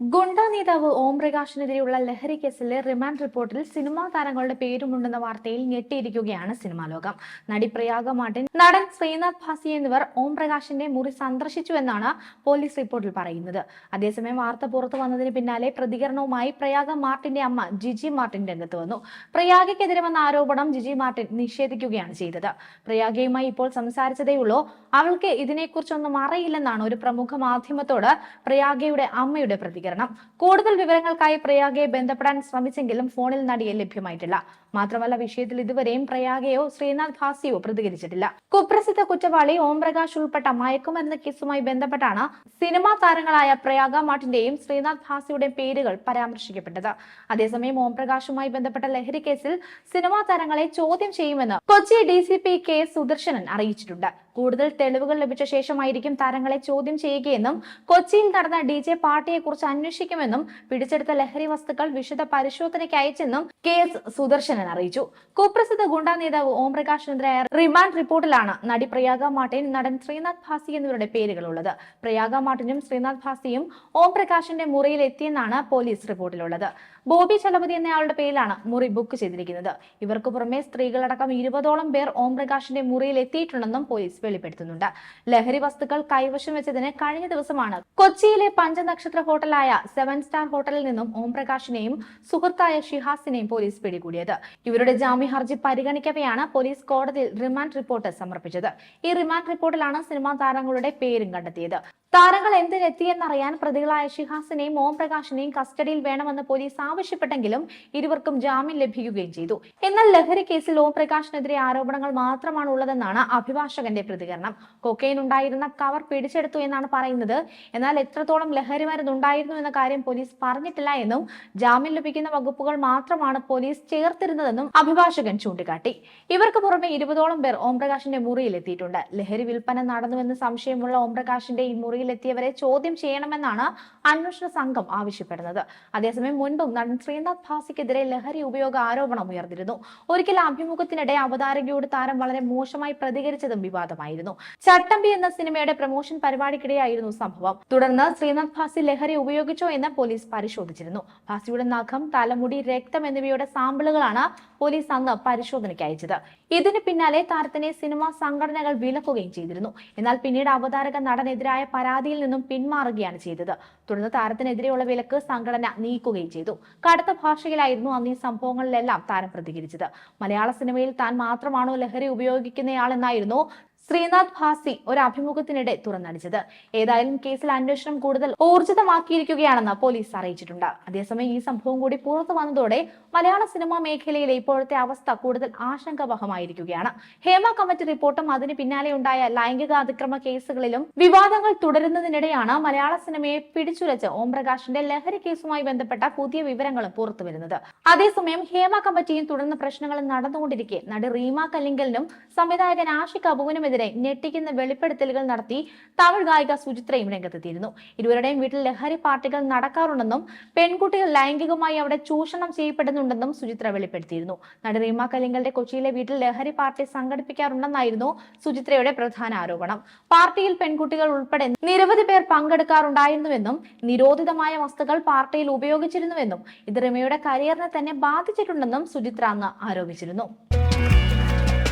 ഗുണ്ട നേതാവ് ഓം പ്രകാശിനെതിരെയുള്ള ലഹരി കേസിലെ റിമാൻഡ് റിപ്പോർട്ടിൽ സിനിമാ താരങ്ങളുടെ പേരുമുണ്ടെന്ന വാർത്തയിൽ ഞെട്ടിയിരിക്കുകയാണ് സിനിമാ ലോകം. നടി പ്രയാഗ മാർട്ടിൻ നടൻ ശ്രീനാഥ് ഭാസി എന്നിവർ ഓം പ്രകാശിന്റെ മുറി സന്ദർശിച്ചു എന്നാണ് പോലീസ് റിപ്പോർട്ടിൽ പറയുന്നത്. അതേസമയം വാർത്ത പുറത്തു വന്നതിന് പിന്നാലെ പ്രതികരണവുമായി പ്രയാഗ മാർട്ടിന്റെ അമ്മ ജിജി മാർട്ടിൻ രംഗത്ത് വന്നു. പ്രയാഗയ്ക്കെതിരെ വന്ന ആരോപണം ജിജി മാർട്ടിൻ നിഷേധിക്കുകയാണ് ചെയ്തത്. പ്രയാഗയുമായി ഇപ്പോൾ സംസാരിച്ചതേയുള്ളൂ. അവൾക്ക് ഇതിനെക്കുറിച്ചൊന്നും അറിയില്ലെന്നാണ് ഒരു പ്രമുഖ മാധ്യമത്തോട് പ്രയാഗയുടെ അമ്മയുടെ പ്രതികരണം. കൂടുതൽ വിവരങ്ങൾക്കായി പ്രയാഗയെ ബന്ധപ്പെടാൻ ശ്രമിച്ചെങ്കിലും ഫോണിൽ നടിയെ ലഭ്യമായിട്ടില്ല. മാത്രമല്ല വിഷയത്തിൽ ഇതുവരെയും പ്രയാഗയോ ശ്രീനാഥ് ഭാസിയോ പ്രതികരിച്ചിട്ടില്ല. കുപ്രസിദ്ധ കുറ്റവാളി ഓം പ്രകാശ് ഉൾപ്പെട്ട മയക്കുമരുന്ന് കേസുമായി ബന്ധപ്പെട്ടാണ് സിനിമാ താരങ്ങളായ പ്രയാഗ മാട്ടിന്റെയും ശ്രീനാഥ് ഭാസിയുടെയും പേരുകൾ പരാമർശിക്കപ്പെട്ടത്. അതേസമയം ഓം പ്രകാശുമായി ബന്ധപ്പെട്ട ലഹരി കേസിൽ സിനിമാ താരങ്ങളെ ചോദ്യം ചെയ്യുമെന്ന് Kochi D C P K Sudarsanan അറിയിച്ചിട്ടുണ്ട്. കൂടുതൽ തെളിവുകൾ ലഭിച്ച ശേഷമായിരിക്കും താരങ്ങളെ ചോദ്യം ചെയ്യുകയെന്നും കൊച്ചിയിൽ നടന്ന ഡി ജെ പാർട്ടിയെ കുറിച്ച് അന്വേഷിക്കുമെന്നും പിടിച്ചെടുത്ത ലഹരി വസ്തുക്കൾ വിശദ പരിശോധനയ്ക്ക് അയച്ചെന്നും കെ എസ് സുദർശനൻ അറിയിച്ചു. കുപ്രസിദ്ധ ഗുണ്ടാ നേതാവ് ഓം പ്രകാശിനെതിരായ റിമാൻഡ് റിപ്പോർട്ടിലാണ് നടി പ്രയാഗ മാർട്ടിൻ നടൻ ശ്രീനാഥ് ഭാസി എന്നിവരുടെ പേരുകൾ ഉള്ളത് പ്രയാഗ മാർട്ടിനും ശ്രീനാഥ് ഭാസിയും ഓം പ്രകാശിന്റെ മുറിയിൽ എത്തിയെന്നാണ് പോലീസ് റിപ്പോർട്ടിലുള്ളത്. ബോബി ചലപതി എന്നയാളുടെ പേരിലാണ് മുറി ബുക്ക് ചെയ്തിരിക്കുന്നത്. ഇവർക്ക് പുറമെ സ്ത്രീകളടക്കം ഇരുപതോളം പേർ ഓം പ്രകാശിന്റെ മുറിയിൽ എത്തിയിട്ടുണ്ടെന്നും പോലീസ് വെളിപ്പെടുത്തുന്നുണ്ട്. ലഹരി വസ്തുക്കൾ കൈവശം വെച്ചതിന് കഴിഞ്ഞ ദിവസമാണ് കൊച്ചിയിലെ പഞ്ചനക്ഷത്ര ഹോട്ടലായ സെവൻ സ്റ്റാർ ഹോട്ടലിൽ നിന്നും ഓംപ്രകാശിനെയും സുഹൃത്തായ ഷിഹാസിനെയും പോലീസ് പിടികൂടിയത്. ഇവരുടെ ജാമ്യ ഹർജി പരിഗണിക്കവെയാണ് പോലീസ് കോടതിയിൽ റിമാൻഡ് റിപ്പോർട്ട് സമർപ്പിച്ചത്. ഈ റിമാൻഡ് റിപ്പോർട്ടിലാണ് സിനിമാ താരങ്ങളുടെ പേരും കണ്ടെത്തിയത്. താരങ്ങൾ എന്തിനെത്തിയെന്നറിയാൻ പ്രതികളായ ഷിഹാസിനെയും ഓം പ്രകാശിനെയും കസ്റ്റഡിയിൽ വേണമെന്ന് പോലീസ് ആവശ്യപ്പെട്ടെങ്കിലും ഇരുവർക്കും ജാമ്യം ലഭിക്കുകയും ചെയ്തു. എന്നാൽ ലഹരി കേസിൽ ഓം പ്രകാശിനെതിരെ ആരോപണങ്ങൾ മാത്രമാണ് ഉള്ളതെന്നാണ് അഭിഭാഷകന്റെ പ്രതികരണം. കൊക്കൈൻ ഉണ്ടായിരുന്ന കവർ പിടിച്ചെടുത്തു എന്നാണ് പറയുന്നത്. എന്നാൽ എത്രത്തോളം ലഹരി മരുന്ന് ഉണ്ടായിരുന്നു എന്ന കാര്യം പോലീസ് പറഞ്ഞിട്ടില്ല എന്നും ജാമ്യം ലഭിക്കുന്ന വകുപ്പുകൾ മാത്രമാണ് പോലീസ് ചേർത്തിരുന്നതെന്നും അഭിഭാഷകൻ ചൂണ്ടിക്കാട്ടി. ഇവർക്ക് പുറമെ ഇരുപതോളം പേർ ഓംപ്രകാശിന്റെ മുറിയിൽ എത്തിയിട്ടുണ്ട് ലഹരി വിൽപ്പന നടന്നുവെന്ന് സംശയമുള്ള ഓംപ്രകാശിന്റെ ഈ മുറിയിൽ എത്തിയവരെ ചോദ്യം ചെയ്യണമെന്നാണ് അന്വേഷണ സംഘം ആവശ്യപ്പെടുന്നത്. അതേസമയം മുൻപും നടൻ ശ്രീനാഥ് ഭാസിക്കെതിരെ ലഹരി ഉപയോഗ ആരോപണം ഉയർന്നിരുന്നു. ഒരിക്കൽ അഭിമുഖത്തിനിടെ അവതാരകയോട് താരം വളരെ മോശമായി പ്രതികരിച്ചതും വിവാദമായിരുന്നു. ചട്ടമ്പി എന്ന സിനിമയുടെ പ്രമോഷൻ പരിപാടിക്കിടെയായിരുന്നു സംഭവം. തുടർന്ന് ശ്രീനാഥ് ഭാസി ലഹരി ഉപയോഗിച്ചോ എന്ന് പോലീസ് പരിശോധിച്ചിരുന്നു. ഭാസിയുടെ നഖം തലമുടി രക്തം എന്നിവയുടെ സാമ്പിളുകളാണ് പോലീസ് അന്ന് പരിശോധനയ്ക്ക് അയച്ചത്. ഇതിന് പിന്നാലെ താരത്തിനെ സിനിമാ സംഘടനകൾ വിലക്കുകയും ചെയ്തിരുന്നു. എന്നാൽ പിന്നീട് അവതാരക നടനെതിരായ പരാതിയിൽ നിന്നും പിന്മാറുകയാണ് ചെയ്തത്. തുടർന്ന് താരത്തിനെതിരെയുള്ള വിലക്ക് സംഘടന നീക്കുകയും ചെയ്തു. കടുത്ത ഭാഷയിലായിരുന്നു അന്ന് ഈ സംഭവങ്ങളിലെല്ലാം താരം പ്രതികരിച്ചത്. മലയാള സിനിമയിൽ താൻ മാത്രമാണോ ലഹരി ഉപയോഗിക്കുന്നയാളെന്നായിരുന്നു ശ്രീനാഥ് ഭാസി ഒരു അഭിമുഖത്തിനിടെ തുറന്നടിച്ചത്. ഏതായാലും കേസിൽ അന്വേഷണം കൂടുതൽ ഊർജിതമാക്കിയിരിക്കുകയാണെന്ന് പോലീസ് അറിയിച്ചിട്ടുണ്ട്. അതേസമയം ഈ സംഭവം കൂടി പുറത്തു വന്നതോടെ മലയാള സിനിമാ മേഖലയിലെ ഇപ്പോഴത്തെ അവസ്ഥ കൂടുതൽ ആശങ്കാവഹമായിരിക്കുകയാണ്. ഹേമ കമ്മിറ്റി റിപ്പോർട്ടും അതിന് പിന്നാലെ ഉണ്ടായ ലൈംഗിക അതിക്രമ കേസുകളിലും വിവാദങ്ങൾ തുടരുന്നതിനിടെയാണ് മലയാള സിനിമയെ പിടിച്ചുലച്ച് ഓംപ്രകാശിന്റെ ലഹരി കേസുമായി ബന്ധപ്പെട്ട പുതിയ വിവരങ്ങളും പുറത്തുവരുന്നത് അതേസമയം ഹേമ കമ്മിറ്റിയും തുടർന്ന് പ്രശ്നങ്ങൾ നടന്നുകൊണ്ടിരിക്കെ. നടി റീമ കല്ലിങ്കലിനും സംവിധായകൻ ആഷിഖ് അബുവിനുമെതിരെ ഞെട്ടിക്കുന്ന വെളിപ്പെടുത്തലുകൾ നടത്തി തമിഴ് ഗായിക സുചിത്രയും രംഗത്തെത്തിയിരുന്നു. ഇരുവരുടെയും വീട്ടിൽ ലഹരി പാർട്ടികൾ നടക്കാറുണ്ടെന്നും പെൺകുട്ടികൾ ലൈംഗികമായി അവിടെ ചൂഷണം ചെയ്യപ്പെടുന്നുണ്ടെന്നും സുചിത്ര വെളിപ്പെടുത്തിയിരുന്നു. നടി റീമ കലിംഗലിന്റെ കൊച്ചിയിലെ വീട്ടിൽ ലഹരി പാർട്ടി സംഘടിപ്പിക്കാറുണ്ടെന്നായിരുന്നു സുചിത്രയുടെ പ്രധാന ആരോപണം. പാർട്ടിയിൽ പെൺകുട്ടികൾ ഉൾപ്പെടെ നിരവധി പേർ പങ്കെടുക്കാറുണ്ടായിരുന്നുവെന്നും നിരോധിതമായ വസ്തുക്കൾ പാർട്ടിയിൽ ഉപയോഗിച്ചിരുന്നുവെന്നും ഇത് റിമയുടെ കരിയറിനെ തന്നെ ബാധിച്ചിട്ടുണ്ടെന്നും സുചിത്ര അന്ന് ആരോപിച്ചിരുന്നു.